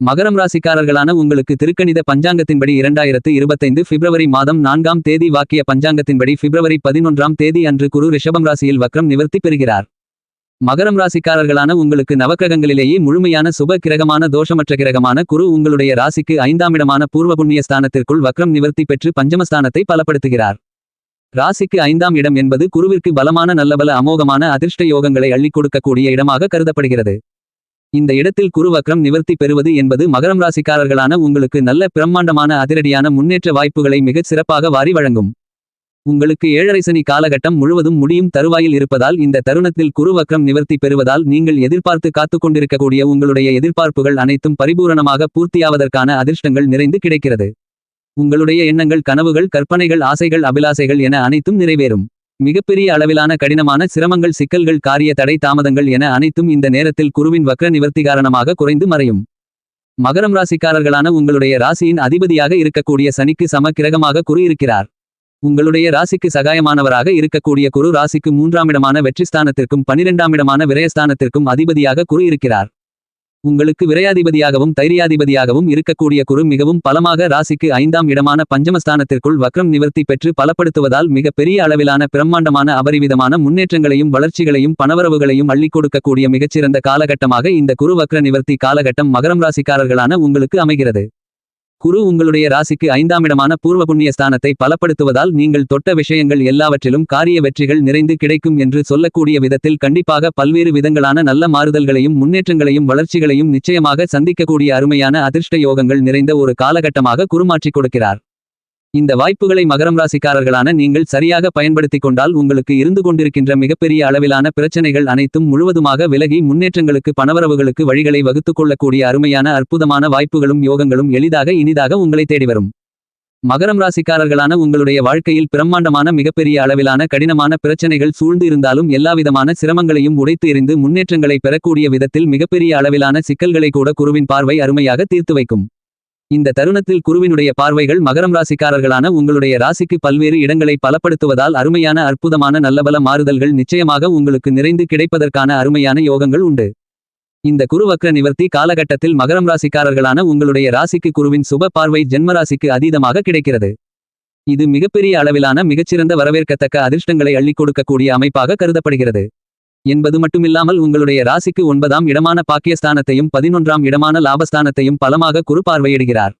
மகரம் ராசிக்காரர்களான உங்களுக்கு திருக்கணித பஞ்சாங்கத்தின்படி இரண்டாயிரத்து இருபத்தைந்து பிப்ரவரி மாதம் நான்காம் தேதி வாக்கிய பஞ்சாங்கத்தின்படி பிப்ரவரி பதினொன்றாம் தேதி அன்று குரு ரிஷபம் ராசியில் வக்ரம் நிவர்த்தி பெறுகிறார். மகரம் ராசிக்காரர்களான உங்களுக்கு நவக்கிரகங்களிலேயே முழுமையான சுப கிரகமான தோஷமற்ற கிரகமான குரு உங்களுடைய ராசிக்கு ஐந்தாம் இடமான பூர்வ புண்ணிய ஸ்தானத்திற்குள் வக்ரம் நிவர்த்தி பெற்று பஞ்சமஸ்தானத்தை பலப்படுத்துகிறார். ராசிக்கு ஐந்தாம் இடம் என்பது குருவிற்கு பலமான நல்லபல அமோகமான அதிர்ஷ்ட யோகங்களை அள்ளிக் கொடுக்கக்கூடிய இடமாக கருதப்படுகிறது. இந்த இடத்தில் குரு வக்ரம் நிவர்த்தி பெறுவது என்பது மகரம் ராசிக்காரர்களான உங்களுக்கு நல்ல பிரம்மாண்டமான அதிரடியான முன்னேற்ற வாய்ப்புகளை மிகச் சிறப்பாக வாரி வழங்கும். உங்களுக்கு ஏழரை சனி காலகட்டம் முழுவதும் முடியும் தருவாயில் இருப்பதால் இந்த தருணத்தில் குரு வக்ரம் நிவர்த்தி பெறுவதால் நீங்கள் எதிர்பார்த்து காத்துக் கொண்டிருக்கக்கூடிய உங்களுடைய எதிர்பார்ப்புகள் அனைத்தும் பரிபூரணமாக பூர்த்தியாவதற்கான அதிர்ஷ்டங்கள் நிறைந்து கிடைக்கிறது. உங்களுடைய எண்ணங்கள் கனவுகள் கற்பனைகள் ஆசைகள் அபிலாசைகள் என அனைத்தும் நிறைவேறும். மிகப்பெரிய அளவிலான கடினமான சிரமங்கள் சிக்கல்கள் காரிய தடை தாமதங்கள் என அனைத்தும் இந்த நேரத்தில் குருவின் வக்ர நிவர்த்தி காரணமாக குறைந்து மறையும். மகரம் ராசிக்காரர்களான உங்களுடைய ராசியின் அதிபதியாக இருக்கக்கூடிய சனிக்கு சம கிரகமாக குரு இருக்கிறார். உங்களுடைய ராசிக்கு சகாயமானவராக இருக்கக்கூடிய குரு ராசிக்கு மூன்றாம் இடமான வெற்றிஸ்தானத்திற்கும் பனிரெண்டாம் இடமான விரயஸ்தானத்திற்கும் அதிபதியாக குரு இருக்கிறார். உங்களுக்கு விரையாதிபதியாகவும் தைரியாதிபதியாகவும் இருக்கக்கூடிய குரு மிகவும் பலமாக ராசிக்கு ஐந்தாம் இடமான பஞ்சமஸ்தானத்திற்குள் வக்ரம் நிவர்த்தி பெற்று பலப்படுத்துவதால் மிக பெரிய அளவிலான பிரம்மாண்டமான அபரிவிதமான முன்னேற்றங்களையும் வளர்ச்சிகளையும் பணவரவுகளையும் அள்ளிக் கொடுக்கக்கூடிய மிகச்சிறந்த காலகட்டமாக இந்த குரு வக்ர நிவர்த்தி காலகட்டம் மகரம் ராசிக்காரர்களான உங்களுக்கு அமைகிறது. குரு உங்களுடைய ராசிக்கு ஐந்தாம் இடமான பூர்வ புண்ணிய ஸ்தானத்தை பலப்படுத்துவதால் நீங்கள் தொட்ட விஷயங்கள் எல்லாவற்றிலும் காரிய வெற்றிகள் நிறைந்து கிடைக்கும் என்று சொல்லக்கூடிய விதத்தில் கண்டிப்பாக பல்வேறு விதங்களான நல்ல மாறுதல்களையும் முன்னேற்றங்களையும் வளர்ச்சிகளையும் நிச்சயமாக சந்திக்கக்கூடிய அருமையான அதிர்ஷ்ட யோகங்கள் நிறைந்த ஒரு காலகட்டமாக குருமாற்றிக் கொடுக்கிறார். இந்த வாய்ப்புகளை மகரம் ராசிக்காரர்களான நீங்கள் சரியாக பயன்படுத்திக் கொண்டால் உங்களுக்கு இருந்து கொண்டிருக்கின்ற மிகப்பெரிய அளவிலான பிரச்சனைகள் அனைத்தும் முழுவதுமாக விலகி முன்னேற்றங்களுக்கு பணவரவுகளுக்கு வழிகளை வகுத்துக் கொள்ளக்கூடிய அருமையான அற்புதமான வாய்ப்புகளும் யோகங்களும் எளிதாக இனிதாக உங்களை தேடி வரும். மகரம் ராசிக்காரர்களான உங்களுடைய வாழ்க்கையில் பிரம்மாண்டமான மிகப்பெரிய அளவிலான கடினமான பிரச்சனைகள் சூழ்ந்து இருந்தாலும் எல்லாவிதமான சிரமங்களையும் உடைத்து எறிந்து முன்னேற்றங்களை பெறக்கூடிய விதத்தில் மிகப்பெரிய அளவிலான சிக்கல்களை கூட குருவின் பார்வை அருமையாக தீர்த்து வைக்கும். இந்த தருணத்தில் குருவினுடைய பார்வைகள் மகரம் ராசிக்காரர்களான உங்களுடைய ராசிக்கு பல்வேறு இடங்களை பலப்படுத்துவதால் அருமையான அற்புதமான நல்லபல மாறுதல்கள் நிச்சயமாக உங்களுக்கு நிறைந்து கிடைப்பதற்கான அருமையான யோகங்கள் உண்டு. இந்த குருவக்ர நிவர்த்தி காலகட்டத்தில் மகரம் ராசிக்காரர்களான உங்களுடைய ராசிக்கு குருவின் சுப பார்வை ஜென்மராசிக்கு அதீதமாக கிடைக்கிறது. இது மிகப்பெரிய அளவிலான மிகச்சிறந்த வரவேற்கத்தக்க அதிர்ஷ்டங்களை அள்ளிக் கொடுக்கக்கூடிய அமைப்பாக கருதப்படுகிறது. என்பது மட்டுமில்லாமல் உங்களுடைய ராசிக்கு ஒன்பதாம் இடமான பாக்கியஸ்தானத்தையும் பதினொன்றாம் இடமான லாபஸ்தானத்தையும் பலமாக குறு பார்வையிடுகிறார்.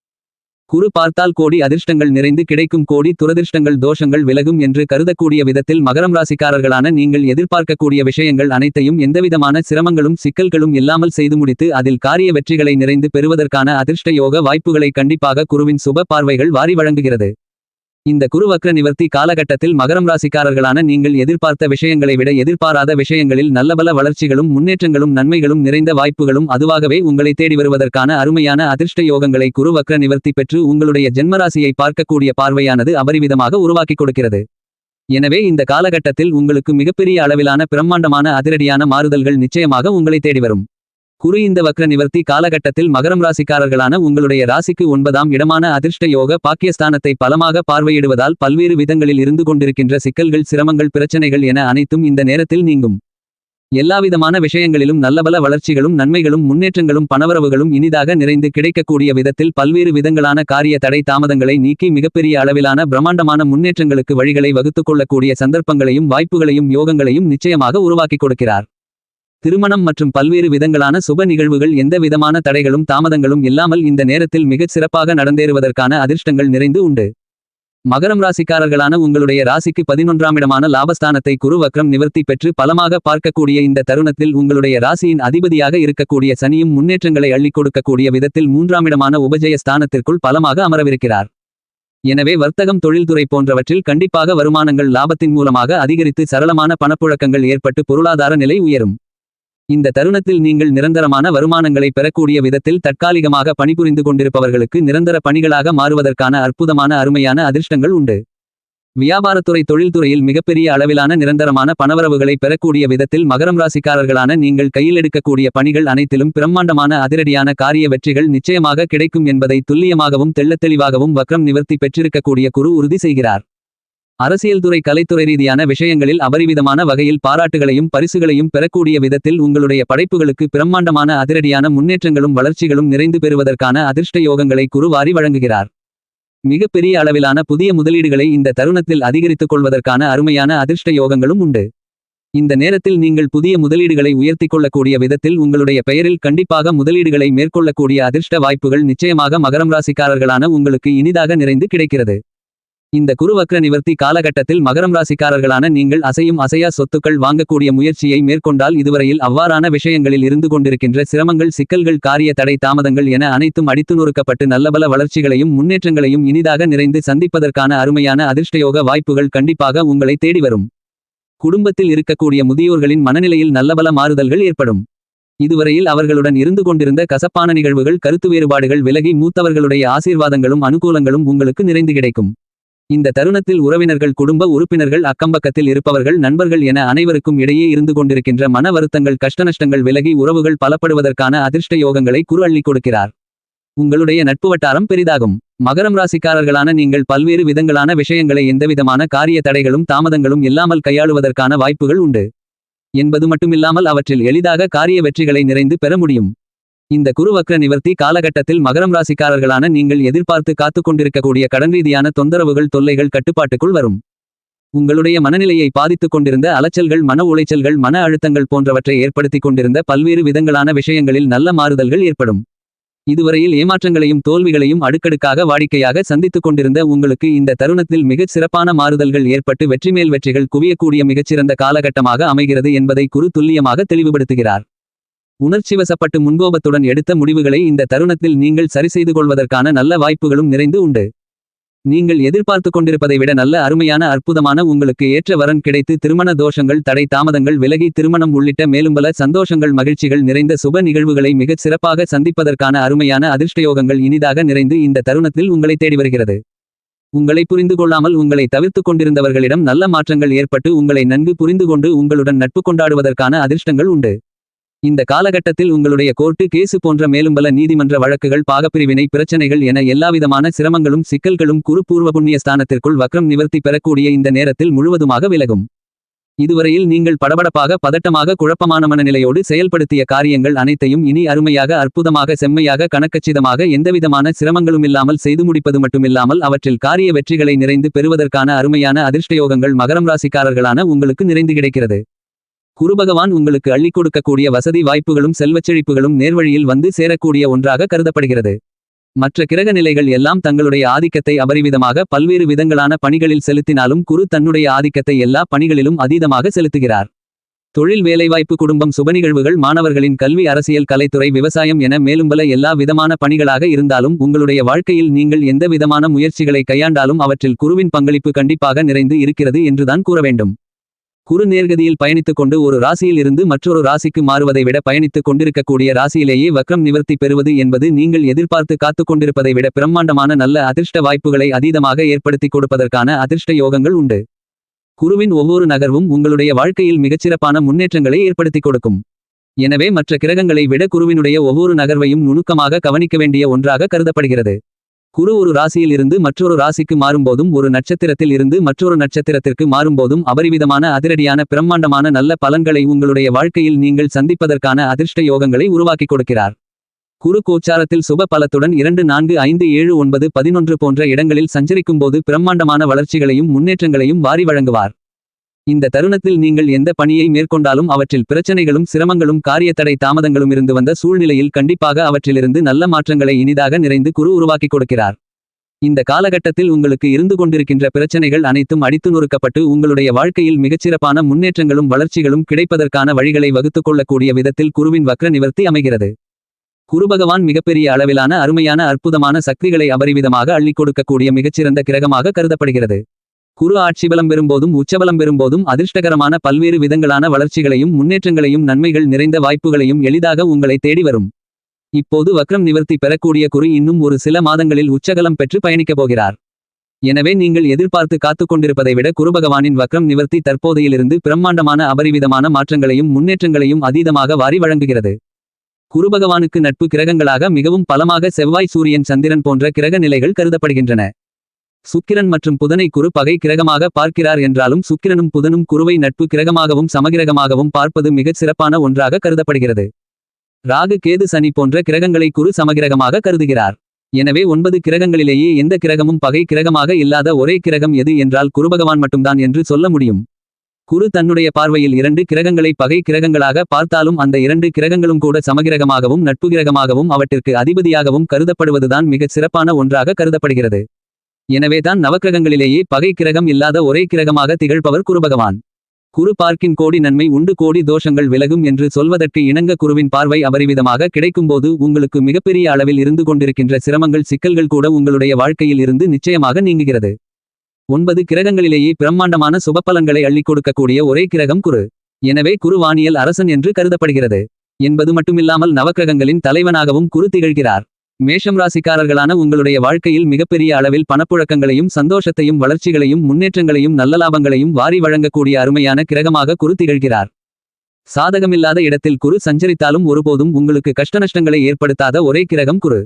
குறு பார்த்தால் கோடி அதிர்ஷ்டங்கள் நிறைந்து கிடைக்கும் கோடி துரதிர்ஷ்டங்கள் தோஷங்கள் விலகும் என்று கருதக்கூடிய விதத்தில் மகரம் ராசிக்காரர்களான நீங்கள் எதிர்பார்க்கக்கூடிய விஷயங்கள் அனைத்தையும் எந்தவிதமான சிரமங்களும் சிக்கல்களும் இல்லாமல் செய்து முடித்து அதில் காரிய வெற்றிகளை நிறைந்து பெறுவதற்கான அதிர்ஷ்ட யோக வாய்ப்புகளை கண்டிப்பாக குருவின் சுப பார்வைகள் வாரி வழங்குகிறது. இந்த குருவக்ர நிவர்த்தி காலகட்டத்தில் மகரம் ராசிக்காரர்களான நீங்கள் எதிர்பார்த்த விஷயங்களை விட எதிர்பாராத விஷயங்களில் நல்லபல வளர்ச்சிகளும் முன்னேற்றங்களும் நன்மைகளும் நிறைந்த வாய்ப்புகளும் அதுவாகவே உங்களை தேடி வருவதற்கான அருமையான அதிர்ஷ்ட யோகங்களை குருவக்ர நிவர்த்தி பெற்று உங்களுடைய ஜென்மராசியை பார்க்கக்கூடிய பார்வையானது அபரிவிதமாக உருவாக்கிக் கொடுக்கிறது. எனவே இந்த காலகட்டத்தில் உங்களுக்கு மிகப்பெரிய அளவிலான பிரம்மாண்டமான அதிரடியான மாறுதல்கள் நிச்சயமாக உங்களை தேடி வரும். குரு இந்த வக்ர நிவர்த்தி காலகட்டத்தில் மகரம் ராசிக்காரர்களான உங்களுடைய ராசிக்கு ஒன்பதாம் இடமான அதிர்ஷ்ட யோக பாக்கியஸ்தானத்தை பலமாக பார்வையிடுவதால் பல்வேறு விதங்களில் இருந்து கொண்டிருக்கின்ற சிக்கல்கள் சிரமங்கள் பிரச்சனைகள் என அனைத்தும் இந்த நேரத்தில் நீங்கும். எல்லாவிதமான விஷயங்களிலும் நல்லபல வளர்ச்சிகளும் நன்மைகளும் முன்னேற்றங்களும் பணவரவுகளும் இனிதாக நிறைந்து கிடைக்கக்கூடிய விதத்தில் பல்வேறு விதங்களான காரிய தடை தாமதங்களை நீக்கி மிகப்பெரிய அளவிலான பிரம்மாண்டமான முன்னேற்றங்களுக்கு வழிகளை வகுத்துக் கொள்ளக்கூடிய சந்தர்ப்பங்களையும் வாய்ப்புகளையும் யோகங்களையும் நிச்சயமாக உருவாக்கிக் கொடுக்கிறார். திருமணம் மற்றும் பல்வேறு விதங்களான சுப நிகழ்வுகள் எந்த விதமான தடைகளும் தாமதங்களும் இல்லாமல் இந்த நேரத்தில் மிகச் சிறப்பாக நடந்தேறுவதற்கான அதிர்ஷ்டங்கள் நிறைந்து உண்டு. மகரம் ராசிக்காரர்களான உங்களுடைய ராசிக்கு பதினொன்றாம் இடமான லாபஸ்தானத்தை குரு வக்ரம் நிவர்த்தி பெற்று பலமாக பார்க்கக்கூடிய இந்த தருணத்தில் உங்களுடைய ராசியின் அதிபதியாக இருக்கக்கூடிய சனியும் முன்னேற்றங்களை அள்ளிக் கொடுக்கக்கூடிய விதத்தில் மூன்றாம் இடமான உபஜய ஸ்தானத்திற்குள் பலமாக அமரவிருக்கிறார். எனவே வர்த்தகம் தொழில்துறை போன்றவற்றில் கண்டிப்பாக வருமானங்கள் லாபத்தின் மூலமாக அதிகரித்து சரளமான பணப்புழக்கங்கள் ஏற்பட்டு பொருளாதார நிலை உயரும். இந்த தருணத்தில் நீங்கள் நிரந்தரமான வருமானங்களை பெறக்கூடிய விதத்தில் தற்காலிகமாக பணிபுரிந்து கொண்டிருப்பவர்களுக்கு நிரந்தர பணிகளாக மாறுவதற்கான அற்புதமான அருமையான அதிர்ஷ்டங்கள் உண்டு. வியாபாரத்துறை தொழில்துறையில் மிகப்பெரிய அளவிலான நிரந்தரமான பணவரவுகளை பெறக்கூடிய விதத்தில் மகரம் ராசிக்காரர்களான நீங்கள் கையில் எடுக்கக்கூடிய பணிகள் அனைத்திலும் பிரம்மாண்டமான அதிரடியான காரிய வெற்றிகள் நிச்சயமாக கிடைக்கும் என்பதை துல்லியமாகவும் தெள்ளத்தெளிவாகவும் வக்ரம் நிவர்த்தி பெற்றிருக்கக்கூடிய குரு உறுதி செய்கிறார். அரசியல் துறை கலைத்துறை ரீதியான விஷயங்களில் அபரிவிதமான வகையில் பாராட்டுகளையும் பரிசுகளையும் பெறக்கூடிய விதத்தில் உங்களுடைய படைப்புகளுக்கு பிரம்மாண்டமான அதிரடியான முன்னேற்றங்களும் வளர்ச்சிகளும் நிறைந்து பெறுவதற்கான அதிர்ஷ்ட யோகங்களை குருவாரி வழங்குகிறார். மிகப்பெரிய அளவிலான புதிய முதலீடுகளை இந்த தருணத்தில் அதிகரித்துக் கொள்வதற்கான அருமையான அதிர்ஷ்ட யோகங்களும் உண்டு. இந்த நேரத்தில் நீங்கள் புதிய முதலீடுகளை உயர்த்திக் கொள்ளக்கூடிய விதத்தில் உங்களுடைய பெயரில் கண்டிப்பாக முதலீடுகளை மேற்கொள்ளக்கூடிய அதிர்ஷ்ட வாய்ப்புகள் நிச்சயமாக மகரம் ராசிக்காரர்களான உங்களுக்கு இனிதாக நிறைந்து கிடைக்கிறது. இந்த குருவக்ர நிவர்த்தி காலகட்டத்தில் மகரம் ராசிக்காரர்களான நீங்கள் அசையும் அசையா சொத்துக்கள் வாங்கக்கூடிய முயற்சியை மேற்கொண்டால் இதுவரையில் அவ்வாறான விஷயங்களில் இருந்து கொண்டிருக்கின்ற சிரமங்கள் சிக்கல்கள் காரிய தடை தாமதங்கள் என அனைத்தும் அடித்து நொறுக்கப்பட்டு நல்லபல வளர்ச்சிகளையும் முன்னேற்றங்களையும் இனிதாக நிறைந்து சந்திப்பதற்கான அருமையான அதிர்ஷ்டயோக வாய்ப்புகள் கண்டிப்பாக உங்களை தேடி வரும். குடும்பத்தில் இருக்கக்கூடிய முதியோர்களின் மனநிலையில் நல்லபல மாறுதல்கள் ஏற்படும். இதுவரையில் அவர்களுடன் இருந்து கொண்டிருந்த கசப்பான நிகழ்வுகள் கருத்து வேறுபாடுகள் விலகி மூத்தவர்களுடைய ஆசீர்வாதங்களும் அனுகூலங்களும் உங்களுக்கு நிறைந்து கிடைக்கும். இந்த தருணத்தில் உறவினர்கள் குடும்ப உறுப்பினர்கள் அக்கம்பக்கத்தில் இருப்பவர்கள் நண்பர்கள் என அனைவருக்கும் இடையே இருந்து கொண்டிருக்கின்ற மன வருத்தங்கள் கஷ்டநஷ்டங்கள் விலகி உறவுகள் பலப்படுவதற்கான அதிர்ஷ்ட யோகங்களை குரு அள்ளி கொடுக்கிறார். உங்களுடைய நட்பு வட்டாரம் பெரிதாகும். மகரம் ராசிக்காரர்களான நீங்கள் பல்வேறு விதங்களான விஷயங்களை எந்தவிதமான காரிய தடைகளும் தாமதங்களும் இல்லாமல் கையாளுவதற்கான வாய்ப்புகள் உண்டு. என்பது மட்டுமில்லாமல் அவற்றில் எளிதாக காரிய வெற்றிகளை நிறைந்து பெற முடியும். இந்த குருவக்ர நிவர்த்தி காலகட்டத்தில் மகரம் ராசிக்காரர்களான நீங்கள் எதிர்பார்த்து காத்து கொண்டிருக்கக்கூடிய கடன் ரீதியான தொந்தரவுகள் தொல்லைகள் கட்டுப்பாட்டுக்குள் வரும். உங்களுடைய மனநிலையை பாதித்துக் கொண்டிருந்த அலைச்சல்கள் மன உளைச்சல்கள் மன அழுத்தங்கள் போன்றவற்றை ஏற்படுத்திக் கொண்டிருந்த பல்வேறு விதங்களான விஷயங்களில் நல்ல மாறுதல்கள் ஏற்படும். இதுவரையில் ஏமாற்றங்களையும் தோல்விகளையும் அடுக்கடுக்காக வாடிக்கையாக சந்தித்துக் கொண்டிருந்த உங்களுக்கு இந்த தருணத்தில் மிகச் சிறப்பான மாறுதல்கள் ஏற்பட்டு வெற்றிமேல் வெற்றிகள் குவியக்கூடிய மிகச்சிறந்த காலகட்டமாக அமைகிறது என்பதை குரு துல்லியமாக தெளிவுபடுத்துகிறார். உணர்ச்சிவசப்பட்டு முன்கோபத்துடன் எடுத்த முடிவுகளை இந்த தருணத்தில் நீங்கள் சரிசெய்து கொள்வதற்கான நல்ல வாய்ப்புகளும் நிறைந்து உண்டு. நீங்கள் எதிர்பார்த்து கொண்டிருப்பதை விட நல்ல அருமையான அற்புதமான உங்களுக்கு ஏற்ற வரன் கிடைத்து திருமண தோஷங்கள் தடை தாமதங்கள் விலகி திருமணம் உள்ளிட்ட மேலும்பல சந்தோஷங்கள் மகிழ்ச்சிகள் நிறைந்த சுப நிகழ்வுகளை மிகச் சிறப்பாக சந்திப்பதற்கான அருமையான அதிர்ஷ்டயோகங்கள் இனிதாக நிறைந்து இந்த தருணத்தில் உங்களை தேடி வருகிறது. உங்களை புரிந்து கொள்ளாமல் உங்களை தவிர்த்து கொண்டிருந்தவர்களிடம் நல்ல மாற்றங்கள் ஏற்பட்டு உங்களை நன்கு புரிந்து கொண்டு உங்களுடன் நட்பு கொண்டாடுவதற்கான அதிர்ஷ்டங்கள் உண்டு. இந்த காலகட்டத்தில் உங்களுடைய கோர்ட்டு கேசு போன்ற மேலும்பல நீதிமன்ற வழக்குகள் பாகப்பிரிவினை பிரச்சனைகள் என எல்லாவிதமான சிரமங்களும் சிக்கல்களும் குரு பூர்வ புண்ணிய ஸ்தானத்திற்குள் வக்ரம் நிவர்த்தி பெறக்கூடிய இந்த நேரத்தில் முழுவதுமாக விலகும். இதுவரையில் நீங்கள் படபடப்பாக பதட்டமாக குழப்பமான மனநிலையோடு செயல்படுத்திய காரியங்கள் அனைத்தையும் இனி அருமையாக அற்புதமாக செம்மையாக கணக்கச்சிதமாக எந்தவிதமான சிரமங்களுமில்லாமல் செய்து முடிப்பது மட்டுமில்லாமல் அவற்றில் காரிய வெற்றிகளை நிறைந்து பெறுவதற்கான அருமையான அதிர்ஷ்டயோகங்கள் மகரம் ராசிக்காரர்களான உங்களுக்கு நிறைந்து கிடைக்கிறது. குருபகவான் உங்களுக்கு அள்ளிக் கொடுக்கக்கூடிய வசதி வாய்ப்புகளும் செல்வச்செழிப்புகளும் நேர்வழியில் வந்து சேரக்கூடிய ஒன்றாக கருதப்படுகிறது. மற்ற கிரக நிலைகள் எல்லாம் தங்களுடைய ஆதிக்கத்தை அபரிவிதமாக பல்வேறு விதங்களான பணிகளில் செலுத்தினாலும் குரு தன்னுடைய ஆதிக்கத்தை எல்லா பணிகளிலும் அதீதமாக செலுத்துகிறார். தொழில் வேலைவாய்ப்பு குடும்பம் சுபநிகழ்வுகள் மாணவர்களின் கல்வி அரசியல் கலைத்துறை விவசாயம் என மேலும் பல எல்லா விதமான பணிகளாக இருந்தாலும் உங்களுடைய வாழ்க்கையில் நீங்கள் எந்த விதமான முயற்சிகளை கையாண்டாலும் அவற்றில் குருவின் பங்களிப்பு கண்டிப்பாக நிறைந்து இருக்கிறது என்றுதான் கூற வேண்டும். குரு நேர்கதியில் பயணித்துக் கொண்டு ஒரு ராசியில் இருந்து மற்றொரு ராசிக்கு மாறுவதை விட பயணித்துக் கொண்டிருக்கக்கூடிய ராசியிலேயே வக்ரம் நிவர்த்தி பெறுவது என்பது நீங்கள் எதிர்பார்த்து காத்துக் கொண்டிருப்பதை விட பிரம்மாண்டமான நல்ல அதிர்ஷ்ட வாய்ப்புகளை அதீதமாக ஏற்படுத்திக் கொடுப்பதற்கான அதிர்ஷ்ட யோகங்கள் உண்டு. குருவின் ஒவ்வொரு நகர்வும் உங்களுடைய வாழ்க்கையில் மிகச்சிறப்பான முன்னேற்றங்களை ஏற்படுத்திக் கொடுக்கும். எனவே மற்ற கிரகங்களை விட குருவினுடைய ஒவ்வொரு நகர்வையும் நுணுக்கமாக கவனிக்க வேண்டிய ஒன்றாக கருதப்படுகிறது. குரு ஒரு ராசியில் இருந்து மற்றொரு ராசிக்கு மாறும்போதும் ஒரு நட்சத்திரத்தில் இருந்து மற்றொரு நட்சத்திரத்திற்கு மாறும்போதும் அபரிவிதமான அதிரடியான பிரம்மாண்டமான நல்ல பலன்களை உங்களுடைய வாழ்க்கையில் நீங்கள் சந்திப்பதற்கான அதிர்ஷ்ட யோகங்களை உருவாக்கிக் கொடுக்கிறார். குரு கோச்சாரத்தில் சுப பலத்துடன் இரண்டு நான்கு ஐந்து ஏழு ஒன்பது பதினொன்று போன்ற இடங்களில் சஞ்சரிக்கும்போது பிரம்மாண்டமான வளர்ச்சிகளையும் முன்னேற்றங்களையும் வாரி வழங்குவார். இந்த தருணத்தில் நீங்கள் எந்த பணியை மேற்கொண்டாலும் அவற்றில் பிரச்சனைகளும் சிரமங்களும் காரியத்தடை தாமதங்களும் இருந்து வந்த சூழ்நிலையில் கண்டிப்பாக அவற்றிலிருந்து நல்ல மாற்றங்களை இனிதாக நிறைந்து குரு உருவாக்கிக் கொடுக்கிறார். இந்த காலகட்டத்தில் உங்களுக்கு இருந்து கொண்டிருக்கின்ற பிரச்சனைகள் அனைத்தும் அடித்து நொறுக்கப்பட்டு உங்களுடைய வாழ்க்கையில் மிகச்சிறப்பான முன்னேற்றங்களும் வளர்ச்சிகளும் கிடைப்பதற்கான வழிகளை வகுத்துக் கொள்ளக்கூடிய விதத்தில் குருவின் வக்ர நிவர்த்தி அமைகிறது. குருபகவான் மிகப்பெரிய அளவிலான அருமையான அற்புதமான சக்திகளை அபரிவிதமாக அள்ளிக் கொடுக்கக்கூடிய மிகச்சிறந்த கிரகமாக கருதப்படுகிறது. குரு ஆட்சிபலம் பெறும்போதும் உச்சபலம் பெறும்போதும் அதிர்ஷ்டகரமான பல்வேறு விதங்களான வளர்ச்சிகளையும் முன்னேற்றங்களையும் நன்மைகள் நிறைந்த வாய்ப்புகளையும் எளிதாக உங்களை தேடி வரும். இப்போது வக்ரம் நிவர்த்தி பெறக்கூடிய குரு இன்னும் ஒரு சில மாதங்களில் உச்சகலம் பெற்று பயணிக்கப் போகிறார். எனவே நீங்கள் எதிர்பார்த்து காத்துக் கொண்டிருப்பதை விட குருபகவானின் வக்ரம் நிவர்த்தி தற்போதையிலிருந்து பிரம்மாண்டமான அபரிவிதமான மாற்றங்களையும் முன்னேற்றங்களையும் அதீதமாக வாரி வழங்குகிறது. குருபகவானுக்கு நட்பு கிரகங்களாக மிகவும் பலமாக செவ்வாய் சூரியன் சந்திரன் போன்ற கிரக நிலைகள் கருதப்படுகின்றன. சுக்கிரன் மற்றும் புதனை குரு பகை கிரகமாக பார்க்கிறார் என்றாலும் சுக்கிரனும் புதனும் குருவை நட்பு கிரகமாகவும் சமகிரகமாகவும் பார்ப்பது மிகச் சிறப்பான ஒன்றாக கருதப்படுகிறது. ராகு கேது சனி போன்ற கிரகங்களை குரு சமகிரகமாக கருதுகிறார். எனவே ஒன்பது கிரகங்களிலேயே எந்த கிரகமும் பகை கிரகமாக இல்லாத ஒரே கிரகம் எது என்றால் குருபகவான் மட்டும்தான் என்று சொல்ல முடியும். குரு தன்னுடைய பார்வையில் இரண்டு கிரகங்களை பகை கிரகங்களாக பார்த்தாலும் அந்த இரண்டு கிரகங்களும் கூட சமகிரகமாகவும் நட்பு கிரகமாகவும் அவற்றிற்கு அதிபதியாகவும் கருதப்படுவதுதான் மிகச் சிறப்பான ஒன்றாக கருதப்படுகிறது. எனவேதான் நவக்கிரகங்களிலேயே பகை கிரகம் இல்லாத ஒரே கிரகமாக திகழ்பவர் குருபகவான். குரு பார்க்கின் கோடி நன்மை உண்டு கோடி தோஷங்கள் விலகும் என்று சொல்வதற்கு இணங்க குருவின் பார்வை அபரிவிதமாக கிடைக்கும்போது உங்களுக்கு மிகப்பெரிய அளவில் இருந்து கொண்டிருக்கின்ற சிரமங்கள் சிக்கல்கள் கூட உங்களுடைய வாழ்க்கையில் இருந்து நிச்சயமாக நீங்குகிறது. ஒன்பது கிரகங்களிலேயே பிரம்மாண்டமான சுபப்பலன்களை அள்ளிக் கொடுக்கக்கூடிய ஒரே கிரகம் குரு. எனவே குரு வானியல் அரசன் என்று கருதப்படுகிறது. என்பது மட்டுமில்லாமல் நவக்கிரகங்களின் தலைவனாகவும் குரு திகழ்கிறார். மேஷம் ராசிக்காரர்களான உங்களுடைய வாழ்க்கையில் மிகப்பெரிய அளவில் பணப்புழக்கங்களையும் சந்தோஷத்தையும் வளர்ச்சிகளையும் முன்னேற்றங்களையும் நல்ல லாபங்களையும் வாரி வழங்கக்கூடிய அருமையான கிரகமாக குரு திகழ்கிறார். சாதகமில்லாத இடத்தில் குரு சஞ்சரித்தாலும் ஒருபோதும் உங்களுக்கு கஷ்டநஷ்டங்களை ஏற்படுத்தாத ஒரே கிரகம் குரு.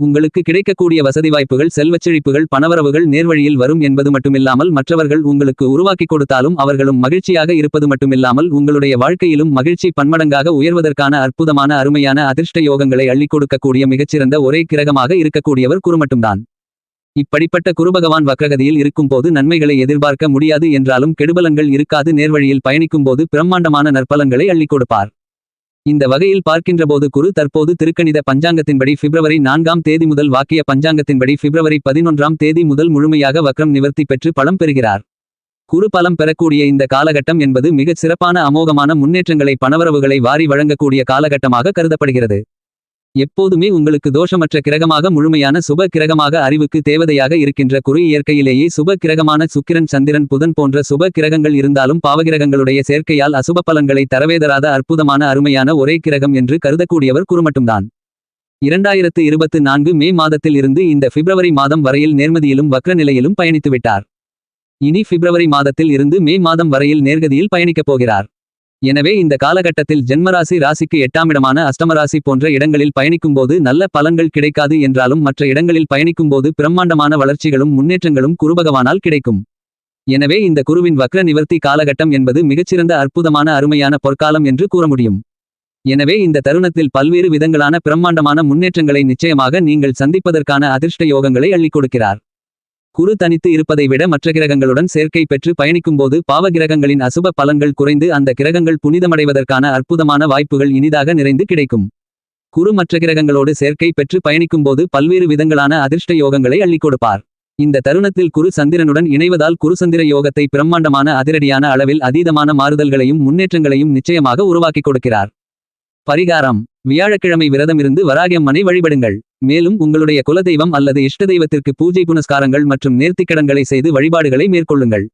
உங்களுக்கு கிடைக்கக்கூடிய வசதி வாய்ப்புகள் செல்வச்செழிப்புகள் பணவரவுகள் நேர்வழியில் வரும் என்பது மட்டுமில்லாமல் மற்றவர்கள் உங்களுக்கு உருவாக்கிக் கொடுத்தாலும் அவர்களும் மகிழ்ச்சியாக இருப்பது மட்டுமில்லாமல் உங்களுடைய வாழ்க்கையிலும் மகிழ்ச்சி பன்மடங்காக உயர்வதற்கான அற்புதமான அருமையான அதிர்ஷ்ட யோகங்களை அள்ளிக் கொடுக்கக்கூடிய மிகச்சிறந்த ஒரே கிரகமாக இருக்கக்கூடியவர் குரு மட்டும்தான். இப்படிப்பட்ட குருபகவான் வக்ரகதியில் இருக்கும்போது நன்மைகளை எதிர்பார்க்க முடியாது என்றாலும் கெடுபலங்கள் இருக்காது நேர்வழியில் பயணிக்கும்போது பிரம்மாண்டமான நற்பலங்களை அள்ளிக் கொடுப்பார். இந்த வகையில் பார்க்கின்றபோது குரு தற்போது திருக்கணித பஞ்சாங்கத்தின்படி பிப்ரவரி நான்காம் தேதி முதல் வாக்கிய பஞ்சாங்கத்தின்படி பிப்ரவரி பதினொன்றாம் தேதி முதல் முழுமையாக வக்ரம் நிவர்த்தி பெற்று பலம் பெறுகிறார். குரு பலம் பெறக்கூடிய இந்த காலகட்டம் என்பது மிகச் சிறப்பான அமோகமான முன்னேற்றங்களை பணவரவுகளை வாரி வழங்கக்கூடிய காலகட்டமாக கருதப்படுகிறது. எப்போதுமே உங்களுக்கு தோஷமற்ற கிரகமாக முழுமையான சுப கிரகமாக அறிவுக்கு தேவதையாக இருக்கின்ற குரு இயற்கையிலேயே சுப கிரகமான சுக்கிரன் சந்திரன் புதன் போன்ற சுப கிரகங்கள் இருந்தாலும் பாவகிரகங்களுடைய சேர்க்கையால் அசுப பலன்களை தரவேதராத அற்புதமான அருமையான ஒரே கிரகம் என்று கருதக்கூடியவர் குறுமட்டும்தான் இரண்டாயிரத்து இருபத்து நான்கு மே மாதத்தில் இருந்து இந்த பிப்ரவரி மாதம் வரையில் நேர்மதியிலும் வக்ர நிலையிலும் பயணித்துவிட்டார். இனி பிப்ரவரி மாதத்தில் இருந்து மே மாதம் வரையில் நேர்கதியில் பயணிக்கப் போகிறார். எனவே இந்த காலகட்டத்தில் ஜென்மராசி ராசிக்கு எட்டாமிடமான அஷ்டமராசி போன்ற இடங்களில் பயணிக்கும்போது நல்ல பலன்கள் கிடைக்காது என்றாலும் மற்ற இடங்களில் பயணிக்கும்போது பிரம்மாண்டமான வளர்ச்சிகளும் முன்னேற்றங்களும் குருபகவானால் கிடைக்கும். எனவே இந்த குருவின் வக்ர நிவர்த்தி காலகட்டம் என்பது மிகச்சிறந்த அற்புதமான அருமையான பொற்காலம் என்று கூற முடியும். எனவே இந்த தருணத்தில் பல்வேறு விதங்களான பிரம்மாண்டமான முன்னேற்றங்களை நிச்சயமாக நீங்கள் சந்திப்பதற்கான அதிர்ஷ்ட யோகங்களை அள்ளிக் கொடுக்கிறார். குரு தனித்து இருப்பதை விட மற்ற கிரகங்களுடன் சேர்க்கை பெற்று பயணிக்கும்போது பாவகிரகங்களின் அசுப பலன்கள் குறைந்து அந்த கிரகங்கள் புனிதமடைவதற்கான அற்புதமான வாய்ப்புகள் இனிதாக நிறைந்து கிடைக்கும். குரு மற்ற கிரகங்களோடு சேர்க்கை பெற்று பயணிக்கும்போது பல்வேறு விதங்களான அதிர்ஷ்ட யோகங்களை அள்ளிக் கொடுப்பார். இந்த தருணத்தில் குரு சந்திரனுடன் இணைவதால் குருசந்திர யோகத்தை பிரம்மாண்டமான அதிரடியான அளவில் அதீதமான மாறுதல்களையும் முன்னேற்றங்களையும் நிச்சயமாக உருவாக்கிக் கொடுக்கிறார். பரிகாரம். வியாழக்கிழமை விரதமிருந்து வராகியம்மனை வழிபடுங்கள். மேலும் உங்களுடைய குலதெய்வம் அல்லது இஷ்ட தெய்வத்திற்கு பூஜை புனஸ்காரங்கள் மற்றும் நேர்த்திக்கடன்களை செய்து வழிபாடுகளை மேற்கொள்ளுங்கள்.